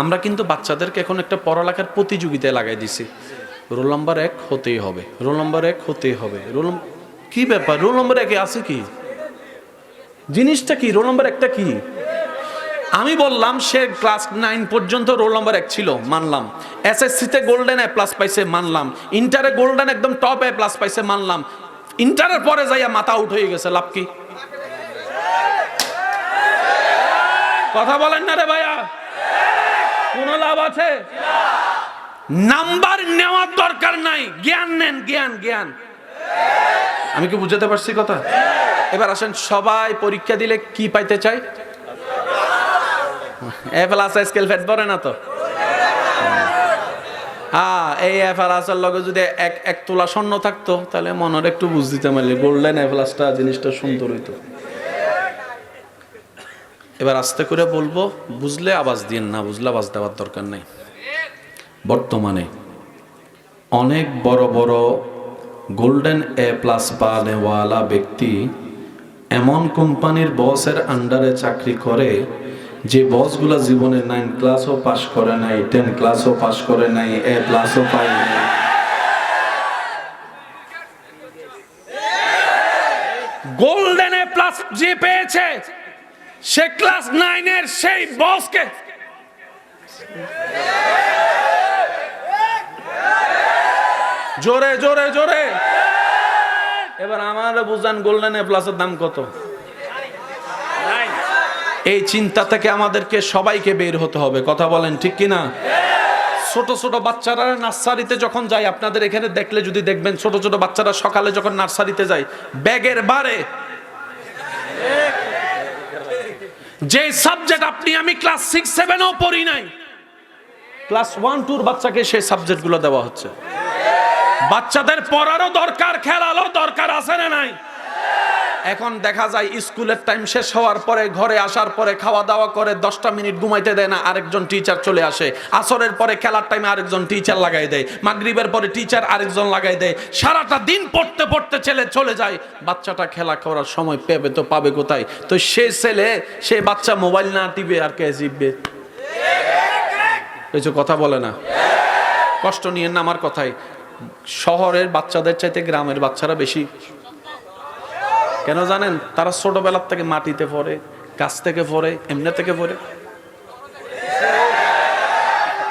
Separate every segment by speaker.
Speaker 1: আমরা কিন্তু বাচ্চাদেরকে এখন একটা পড়ালেখার প্রতিযোগিতায় লাগাই দিছি। রোল নম্বর এক হতেই হবে, রোল নম্বর এক হতেই হবে। রোল কি ব্যাপার? রোল নম্বর একে আছে কি? জিনিসটা কি? রোল নম্বর একটা কি? আমি বললাম সে ক্লাস নাইন পর্যন্ত রোল নম্বর এক ছিল, মানলাম। এসএসসিতে গোল্ডেন এ প্লাস পাইছে, মানলাম। ইন্টারে গোল্ডেন একদম টপ এ প্লাস পাইছে, মানলাম। ইন্টারের পরে যাইয়া মাথা আউট হয়ে গেছে, লাভ কি? কথা বলেন না রে ভাইয়া। কোন লাভ আছে? নাম্বার নেওয়ার দরকার নাই। জ্ঞান নেন, জ্ঞান জ্ঞান। আমি কি বুঝাতে পারছি কথা? এবার আসেন, সবাই পরীক্ষা দিলে কি পাইতে চাই? এ প্লাস স্কেল ফেট পড়ে না তো? হ্যাঁ এই এ প্লাসের লগে যদি এক এক তোলা স্বর্ণ থাকতো, তাহলে মনের একটু বুঝ দিতে পারলে গোল্ডেন এ প্লাসটা জিনিসটা সুন্দর হইতো। এবার আস্তে করে বলব, বুঝলে আওয়াজ দিন না, বুঝলে আওয়াজ দেওয়ার দরকার নেই। বর্তমানে অনেক বড় বড় গোল্ডেন এ প্লাস পানেওয়ালা ব্যক্তি এমন কোম্পানির বসের আন্ডারে চাকরি করে, যে বসগুলা জীবনে নাইন ক্লাসও পাশ করে নাই, টেন ক্লাসও পাশ করে নাই, এ প্লাসও পায় নাই। গোল্ডেন এ প্লাস যে পেয়েছে সে ক্লাস নাইনের সেই বসকে। জোরে জোরে জোরে। এবার আমার বুঝান গোল্ডেন এ প্লাসের দাম কত? এই চিন্তা থেকে আমাদেরকে সবাইকে বের হতে হবে, কথা বলেন ঠিক কিনা? ছোট ছোট বাচ্চারা নার্সারিতে যখন যায়, আপনাদের এখানে দেখলে যদি দেখবেন ছোট ছোট বাচ্চারা সকালে যখন নার্সারিতে যায়, ব্যাগের বারে যে সাবজেক্ট আপনি, আমি ক্লাস সিক্স সেভেনও পড়ি নাই। ক্লাস ওয়ান টুর বাচ্চাকে সেই সাবজেক্টগুলো দেওয়া হচ্ছে। বাচ্চাদের পড়ারও দরকার, খেলারও দরকার আছে না নাই? এখন দেখা যায় স্কুলের টাইম শেষ হওয়ার পরে, ঘরে আসার পরে খাওয়া দাওয়া করে দশটা মিনিট ঘুমাইতে দেয় না, আরেকজন টিচার চলে আসে। আসরের পরে খেলার টাইমে আরেকজন টিচার লাগাই দেয়। মাগরিবের পরে টিচার আরেকজন লাগাই দেয়। সারাটা দিন পড়তে পড়তে ছেলে চলে যায়। বাচ্চাটা খেলা করার সময় পেবে তো পাবে কোথায়? তো সে ছেলে, সে বাচ্চা মোবাইল না টিপে আর কে জিববে কিছু কথা বলে না। কষ্ট নিয়ে না আমার কথাই শহরের বাচ্চাদের চাইতে গ্রামের বাচ্চারা বেশি কেন জানেন? তারা ছোটবেলার থেকে মাটিতে পড়ে, গাছ থেকে পড়ে, এমনি থেকে পড়ে।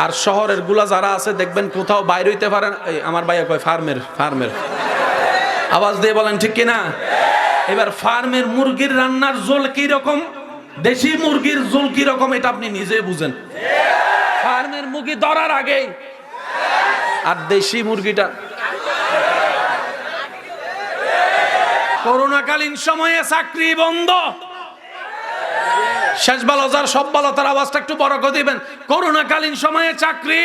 Speaker 1: আর শহরেরগুলা যারা আছে, দেখবেন কোথাও বাইরে হইতে পারেন আমার ভাইয়া কয়, ফার্মের ফার্মের। আওয়াজ দিয়ে বলেন, ঠিক কিনা? এবার ফার্মের মুরগির রান্নার জোল কি রকম দেশি মুরগির জোল কি রকম এটা আপনি নিজে বুঝেন। ফার্মের মুরগি ধরার আগেই। আর দেশি মুরগিটা করোনাকালীন সময়ে চাকরি বন্ধ। শেষ ভালো যার সব ভালো তার আওয়াজটা একটু বড় করে দিবেন। করোনাকালীন সময়ে চাকরি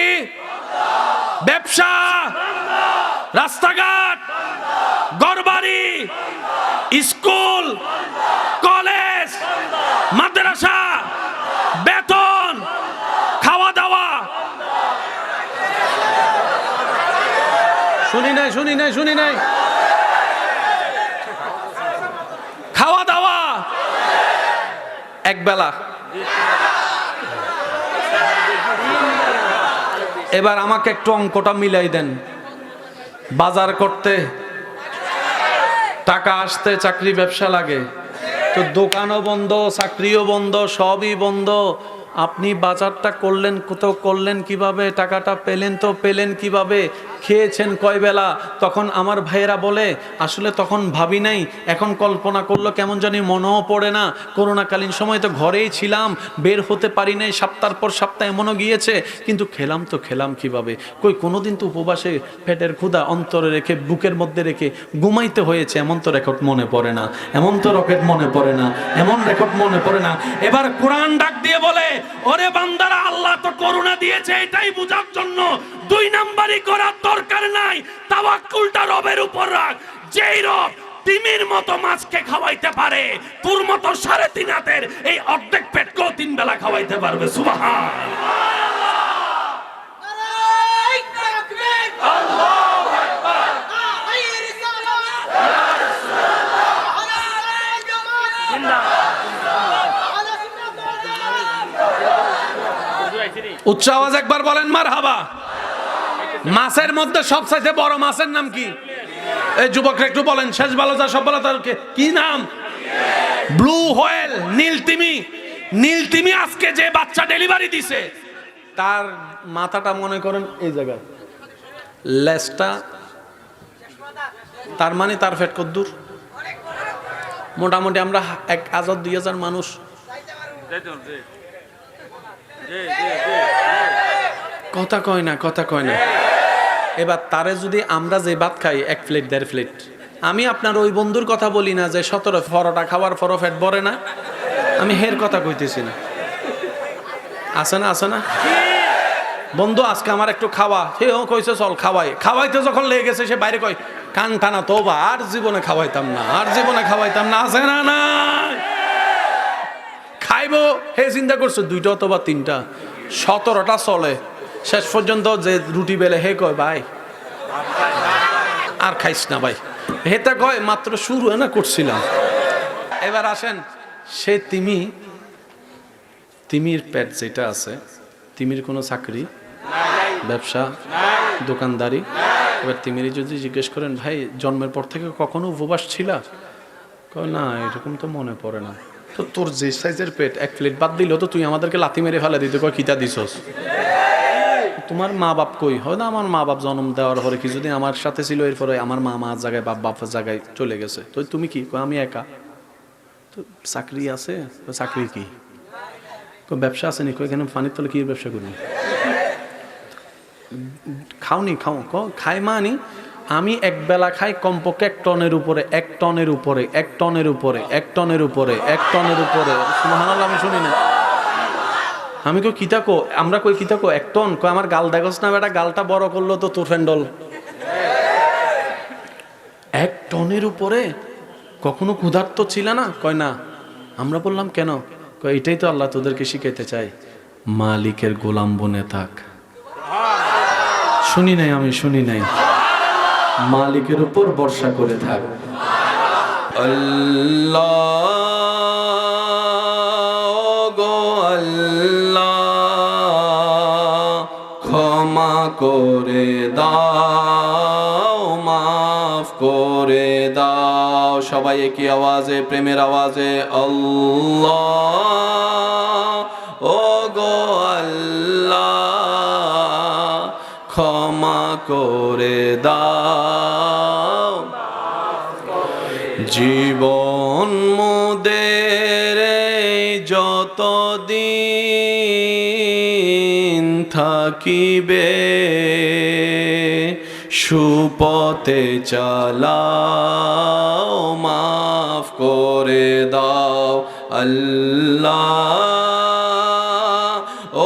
Speaker 1: ব্যবসা রাস্তাঘাট ঘরবাড়ি স্কুল কলেজ মাদ্রাসা বেতন খাওয়া দাওয়া শুনি নাই শুনি নাই শুনি নাই খাওয়া দাওয়া এক বেলা। এবার আমাকে একটু অঙ্কটা মিলাই দেন। বাজার করতে টাকা আসতে চাকরি ব্যবসা লাগে। তো দোকানও বন্ধ, চাকরিও বন্ধ, সবই বন্ধ। আপনি বাজারটা করলেন, কোথাও করলেন, কীভাবে টাকাটা পেলেন তো পেলেন, কীভাবে খেয়েছেন কয় বেলা? তখন আমার ভাইয়েরা বলে, আসলে তখন ভাবি নাই, এখন কল্পনা করল কেমন জানি মনেও পড়ে না। করোনাকালীন সময় তো ঘরেই ছিলাম, বের হতে পারি নাই, সপ্তাহ পর সপ্তাহ এমনও গিয়েছে। কিন্তু খেলাম তো খেলাম কীভাবে? কই, কোনোদিন তো উপবাসে পেটের ক্ষুধা অন্তরে রেখে, বুকের মধ্যে রেখে ঘুমাইতে হয়েছে, এমন তো রেকর্ড মনে পড়ে না, এমন তো রকেট মনে পড়ে না, এমন রেকর্ড মনে পড়ে না। এবার কোরআন ডাক দিয়ে বলে ওরে বান্দারা, আল্লাহ তো করুণা দিয়েছে, এটাই বোঝার জন্য। দুই নাম্বারই করার দরকার নাই, তাওয়াক্কুলটা রবের উপর রাখ। যেই রব তিমির মতো মাছকে খাওয়াইতে পারে, তোর মতো সাড়ে তিন হাতের এই অর্ধেক পেটকেও তিন বেলা খাওয়াইতে পারবে, সুবাহান। উচ্চ আওয়াজ একবার বলেন মার হাবা মাছের মধ্যে সবচাইতে বড় মাছের নাম কি? এই যুবকরা একটু বলেন, শেষ ভালো যা, সব ভালো তার কি? নাম? Blue whale, নীলতিমি। নীলতিমি আজকে যে বাচ্চা ডেলিভারি দিছে, তার মাথাটা মনে করেন এই জায়গায়। লেজটা, তার মানে তার ফেট কদ্দুর মোটামুটি আমরা এক হাজার দুই হাজার মানুষ। কথা কয় না, কথা কয় না। এবার তারে যদি আমরা যে ভাত খাই, এক প্লেট দেড় প্লেট আমি আপনার ওই বন্ধুর কথা বলি না যে সতেরো পরোটা খাওয়ার পরও ফ্যাট ভরে না। আমি হের কথা কইতেছি না। আছে না আছে না? বন্ধু, আজকে আমার একটু খাওয়া। সে ও কইছে, চল খাওয়াই। খাওয়াইতে যখন লেগে গেছে, সে বাইরে কয়, কান টানা তো বা আর জীবনে খাওয়াইতাম না, আর জীবনে খাওয়াইতাম না। আছে না না খাইবো হে চিন্তা করছ, দুইটা অথবা তিনটা। সতেরোটা চলে। শেষ পর্যন্ত যে রুটি বেলে, হে কয়, ভাই, আর খাইস না ভাই। হেতে কয়, মাত্র শুরু না করছিলাম। এবার আসেন, সে তিমি, তিমির পেট যেটা আছে, তিমির কোনো চাকরি, ব্যবসা, দোকানদারি, এবার তিমিরি যদি জিজ্ঞেস করেন, ভাই, জন্মের পর থেকে কখনো উপবাস ছিলা? না, এরকম তো মনে পড়ে না। তো তোর যে সাইজের পেট, এক প্লেট বাদ দিল তো তুই আমাদেরকে লাথি মেরে ফেলে দিতে কয় কিতা দিছস? তোমার মা বাপ কই? হয় না আমার মা বাপ জন্ম দেওয়ার পরে কিছুদিন আমার সাথে ছিল, এরপরে আমার মা মার জায়গায়, বাপ বাপের জায়গায় চলে গেছে। তো তুমি কি? আমি একা। তো চাকরি আছে? তো চাকরি কি? ব্যবসা আছে নি? এখানে পানির তলে কি ব্যবসা করি? খাওনি, খাও খাই মানি। আমি এক বেলা খাই কমপক্ষে এক টনের উপরে এক টনের উপরে এক টনের উপরে এক টনের উপরে এক টনের উপরে। সুবহানাল্লাহ আমি শুনি না আমি কো আমরা কই কিতা কো? এক টন? কই আমার গাল দেখোস না বেটা গালটা বড় করল তো তোর ফ্যান্ডল। এক টনের উপরে? কখনো ক্ষুধার্ত ছিল না? কয় না। আমরা বললাম কেন? কয় এটাই তো আল্লাহ তোদেরকে শিখাইতে চাই। মালিকের গোলাম বনে থাক। শুনি নাই আমি শুনি নাই। মালিকের উপর ভরসা করে থাক। আল্লাহ গো আল্লাহ, ক্ষমা করে দাও, মাফ করে দাও। সবাই একই আওয়াজে, প্রেমের আওয়াজে, আল্লাহ ও গো আল্লাহ, ক্ষমা করে দাও। জীবন মোদের যত দিন থাকিবে, সুপথে চালাও, মাফ করে দাও আল্লাহ।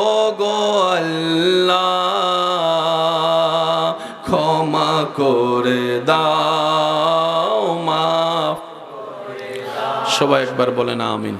Speaker 1: ও গো আল্লাহ, ক্ষমা করে সবাই একবার বলেন আমিন।